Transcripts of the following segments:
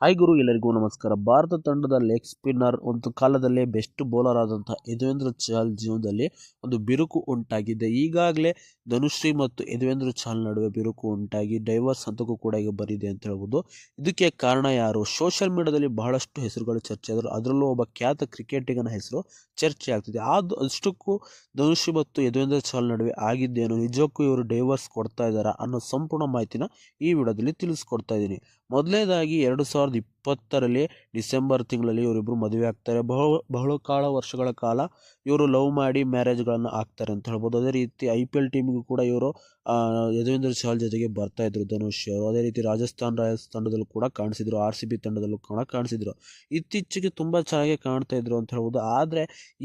Hi ಗುರು, ಎಲ್ಲರಿಗೂ ನಮಸ್ಕಾರ. ಭಾರತ ತಂಡದ ಲೆಗ್ ಸ್ಪಿನ್ನರ್, ಒಂದು ಕಾಲದಲ್ಲೇ ಬೆಸ್ಟ್ ಬೌಲರ್ ಆದಂತಹ ಯದುವೇಂದ್ರ ಚಹಲ್ ಜೀವನದಲ್ಲಿ ಒಂದು ಬಿರುಕು ಉಂಟಾಗಿದೆ. ಈಗಾಗಲೇ ಧನುಶ್ರೀ ಮತ್ತು ಯದುವೇಂದ್ರ ಚಾಲ್ ನಡುವೆ ಬಿರುಕು ಉಂಟಾಗಿ ಡೈವರ್ಸ್ ಹಂತಕ್ಕೂ ಕೂಡ ಈಗ ಬರಿದೆ ಅಂತ ಹೇಳ್ಬೋದು. ಇದಕ್ಕೆ ಕಾರಣ ಯಾರು? ಸೋಷಿಯಲ್ ಮೀಡಿಯಾದಲ್ಲಿ ಬಹಳಷ್ಟು ಹೆಸರುಗಳು ಚರ್ಚೆ ಆದರೂ ಅದರಲ್ಲೂ ಒಬ್ಬ ಖ್ಯಾತ ಕ್ರಿಕೆಟಿಗನ ಹೆಸರು ಚರ್ಚೆ ಆಗ್ತಿದೆ. ಅದು ಅಷ್ಟಕ್ಕೂ ಧನುಶ್ರೀ ಮತ್ತು ಯದುವೇಂದ್ರ ಚಾಲ್ ನಡುವೆ ಆಗಿದ್ದೇನು? ನಿಜಕ್ಕೂ ಇವರು ಡೈವರ್ಸ್ ಕೊಡ್ತಾ ಇದ್ದಾರಾ ಅನ್ನೋ ಸಂಪೂರ್ಣ ಮಾಹಿತಿನ ಈ ವಿಡಿಯೋದಲ್ಲಿ ತಿಳಿಸ್ಕೊಡ್ತಾ ಇದ್ದೀನಿ. ಮೊದಲನೇದಾಗಿ ಎರಡು ಸಾವಿರದ ಇಪ್ಪತ್ತರಲ್ಲಿ ಡಿಸೆಂಬರ್ ತಿಂಗಳಲ್ಲಿ ಇವರಿಬ್ಬರು ಮದುವೆ ಆಗ್ತಾರೆ. ಬಹು ಬಹಳ ಕಾಲ ವರ್ಷಗಳ ಕಾಲ ಇವರು ಲವ್ ಮಾಡಿ ಮ್ಯಾರೇಜ್ಗಳನ್ನು ಆಗ್ತಾರೆ ಅಂತ ಹೇಳ್ಬೋದು. ಅದೇ ರೀತಿ ಐ ಪಿ ಎಲ್ ಟೀಮ್ಗೂ ಕೂಡ ಇವರು ಯದುವೇಂದ್ರ ಚಹಲ್ ಜೊತೆಗೆ ಬರ್ತಾ ಇದ್ರು ಧನುಷ್ ಅವರು. ಅದೇ ರೀತಿ ರಾಜಸ್ಥಾನ್ ರಾಯಲ್ಸ್ ತಂಡದಲ್ಲೂ ಕೂಡ ಕಾಣಿಸಿದ್ರು, ಆರ್ ಸಿ ಬಿ ತಂಡದಲ್ಲೂ ಕೂಡ ಕಾಣಿಸಿದ್ರು. ಇತ್ತೀಚೆಗೆ ತುಂಬ ಚೆನ್ನಾಗಿ ಕಾಣ್ತಾ ಇದ್ರು ಅಂತ ಹೇಳ್ಬೋದು. ಆದರೆ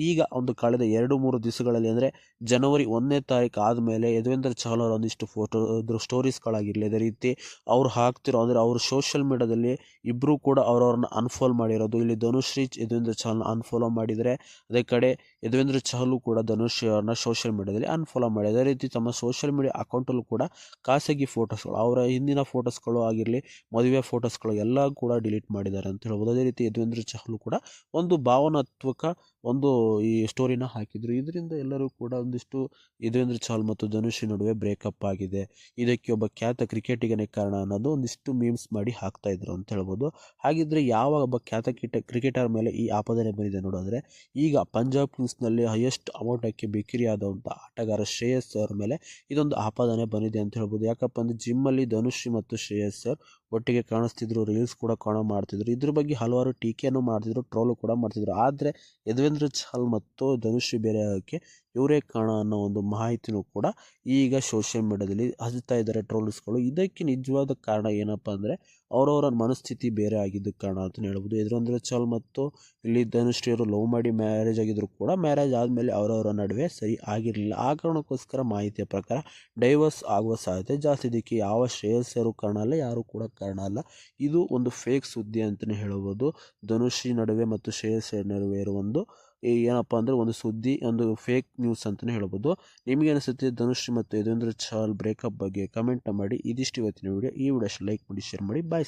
ಈಗ ಒಂದು ಕಳೆದ ಎರಡು, ಮೂರು ದಿವಸಗಳಲ್ಲಿ ಅಂದರೆ ಜನವರಿ ಒಂದನೇ ತಾರೀಕು ಆದಮೇಲೆ ಯದುವೇಂದ್ರ ಚಹಲ್ ಅವರ ಒಂದಿಷ್ಟು ಫೋಟೋ ಸ್ಟೋರೀಸ್ಗಳಾಗಿರಲಿ, ಅದೇ ರೀತಿ ಅವ್ರು ಹಾಕ್ತಿರೋ, ಅಂದರೆ ಅವರು ಸೋಷಿಯಲ್ ಮೀಡಿಯಾದಲ್ಲಿ ಇಬ್ಬರು ಕೂಡ ಅವ್ರವ್ರನ್ನ ಅನ್ಫಾಲೋ ಮಾಡಿರೋದು. ಇಲ್ಲಿ ಧನುಶ್ರೀ ಯದುವೇಂದ್ರ ಚಹಲ್ನ ಅನ್ಫಾಲೋ ಮಾಡಿದರೆ, ಅದೇ ಕಡೆ ಯದುವೇಂದ್ರ ಚಹಲು ಕೂಡ ಧನುಶ್ರೀ ಅವ್ರನ್ನ ಸೋಷಿಯಲ್ ಮೀಡಿಯಾದಲ್ಲಿ ಅನ್ಫಾಲೋ ಮಾಡಿ. ಅದೇ ರೀತಿ ತಮ್ಮ ಸೋಷಿಯಲ್ ಮೀಡಿಯಾ ಅಕೌಂಟಲ್ಲೂ ಕೂಡ ಖಾಸಗಿ ಫೋಟೋಸ್ಗಳು ಅವರ ಹಿಂದಿನ ಫೋಟೋಸ್ಗಳು ಆಗಿರಲಿ, ಮದುವೆ ಫೋಟೋಸ್ಗಳು ಎಲ್ಲ ಕೂಡ ಡಿಲೀಟ್ ಮಾಡಿದ್ದಾರೆ ಅಂತ ಹೇಳ್ಬೋದು. ಅದೇ ರೀತಿ ಯದುವೇಂದ್ರ ಚಹಲು ಕೂಡ ಒಂದು ಭಾವನಾತ್ಮಕ ಒಂದು ಈ ಸ್ಟೋರಿನ ಹಾಕಿದ್ರು. ಇದರಿಂದ ಎಲ್ಲರೂ ಕೂಡ ಒಂದಿಷ್ಟು ಇದೇಂದ್ರ ಚಾಲ್ ಮತ್ತು ಧನುಷ್ ನಡುವೆ ಬ್ರೇಕಪ್ ಆಗಿದೆ. ಇದಕ್ಕೆ ಒಬ್ಬ ಖ್ಯಾತ ಕ್ರಿಕೆಟಿಗನೇ ಕಾರಣ ಅನ್ನೋದು ಒಂದಿಷ್ಟು ಮೀಮ್ಸ್ ಮಾಡಿ ಹಾಕ್ತಾ ಇದ್ರು ಅಂತ ಹೇಳ್ಬೋದು. ಹಾಗಿದ್ರೆ ಯಾವ ಒಬ್ಬ ಖ್ಯಾತ ಕಿಟ ಕ್ರಿಕೆಟರ್ ಮೇಲೆ ಈ ಆಪಾದನೆ ಬಂದಿದೆ ನೋಡಿದ್ರೆ, ಈಗ ಪಂಜಾಬ್ ಕಿಂಗ್ಸ್ನಲ್ಲಿ ಹೈಯೆಸ್ಟ್ ಅಮೌಂಟಕ್ಕೆ ಬಿಕ್ರಿಯಾದಂಥ ಆಟಗಾರ ಶ್ರೇಯಸ್ ಅವರ ಮೇಲೆ ಇದೊಂದು ಆಪಾದನೆ ಬಂದಿದೆ ಅಂತ ಹೇಳ್ಬೋದು. ಯಾಕಪ್ಪ ಅಂದರೆ ಜಿಮ್ಮಲ್ಲಿ ಧನುಶ್ರೀ ಮತ್ತು ಶ್ರೇಯಸ್ ಸರ್ ಒಟ್ಟಿಗೆ ಕಾಣಿಸ್ತಿದ್ರು ರೀಲ್ಸ್ ಕೂಡ ಕಾಣೋ ಮಾಡ್ತಿದ್ರು. ಇದ್ರ ಬಗ್ಗೆ ಹಲವಾರು ಟೀಕೆಯನ್ನು ಮಾಡ್ತಿದ್ರು ಟ್ರೋಲು ಕೂಡ ಮಾಡ್ತಿದ್ರು. ಆದರೆ ಯದುವೇಂದ್ರ ಚಹಲ್ ಮತ್ತು ಧನುಶ್ರೀ ಬೇರೆ ಆಗೋಕ್ಕೆ ಇವರೇ ಕಾರಣ ಅನ್ನೋ ಒಂದು ಮಾಹಿತಿನೂ ಕೂಡ ಈಗ ಸೋಷಿಯಲ್ ಮೀಡಿಯಾದಲ್ಲಿ ಹಚ್ತಾ ಇದ್ದಾರೆ ಟ್ರೋಲ್ಸ್ಗಳು ಇದಕ್ಕೆ ನಿಜವಾದ ಕಾರಣ ಏನಪ್ಪ ಅಂದರೆ ಅವರವರ ಮನಸ್ಥಿತಿ ಬೇರೆ ಆಗಿದ್ದ ಕಾರಣ ಅಂತಲೇ ಹೇಳ್ಬೋದು. ಯದುವೇಂದ್ರ ಚಲ್ ಮತ್ತು ಇಲ್ಲಿ ಧನುಶ್ರೀ ಅವರು ಲವ್ ಮಾಡಿ ಮ್ಯಾರೇಜ್ ಆಗಿದ್ರು ಕೂಡ ಮ್ಯಾರೇಜ್ ಆದಮೇಲೆ ಅವರವರ ನಡುವೆ ಸರಿ ಆಗಿರಲಿಲ್ಲ. ಆ ಕಾರಣಕ್ಕೋಸ್ಕರ ಮಾಹಿತಿಯ ಪ್ರಕಾರ ಡೈವರ್ಸ್ ಆಗುವ ಸಾಧ್ಯತೆ ಜಾಸ್ತಿ. ಇದಕ್ಕೆ ಯಾವ ಶ್ರೇಯಸ್ಸರು ಕಾರಣ ಅಲ್ಲ, ಯಾರು ಕೂಡ ಕಾರಣ ಅಲ್ಲ. ಇದು ಒಂದು ಫೇಕ್ ಸುದ್ದಿ ಅಂತಲೇ ಹೇಳ್ಬೋದು. ಧನುಶ್ರೀ ನಡುವೆ ಮತ್ತು ಶ್ರೇಯಸ್ ನಡುವೆ ಇರುವ ಒಂದು ಏನಪ್ಪ ಅಂದರೆ ಒಂದು ಸುದ್ದಿ, ಒಂದು ಫೇಕ್ ನ್ಯೂಸ್ ಅಂತಲೇ ಹೇಳ್ಬೋದು. ನಿಮಗೆ ಅನಿಸುತ್ತೆ ಧನುಶ್ರೀ ಮತ್ತು ಯದುವೇಂದ್ರ ಚಾಲ್ ಬ್ರೇಕಪ್ ಬಗ್ಗೆ ಕಮೆಂಟ್ ಮಾಡಿ. ಇದಿಷ್ಟು ಇವತ್ತಿನ ವಿಡಿಯೋ ಈ ವಿಡಿಯೋ ಲೈಕ್ ಮಾಡಿ ಶೇರ್ ಮಾಡಿ. ಬಾಯ್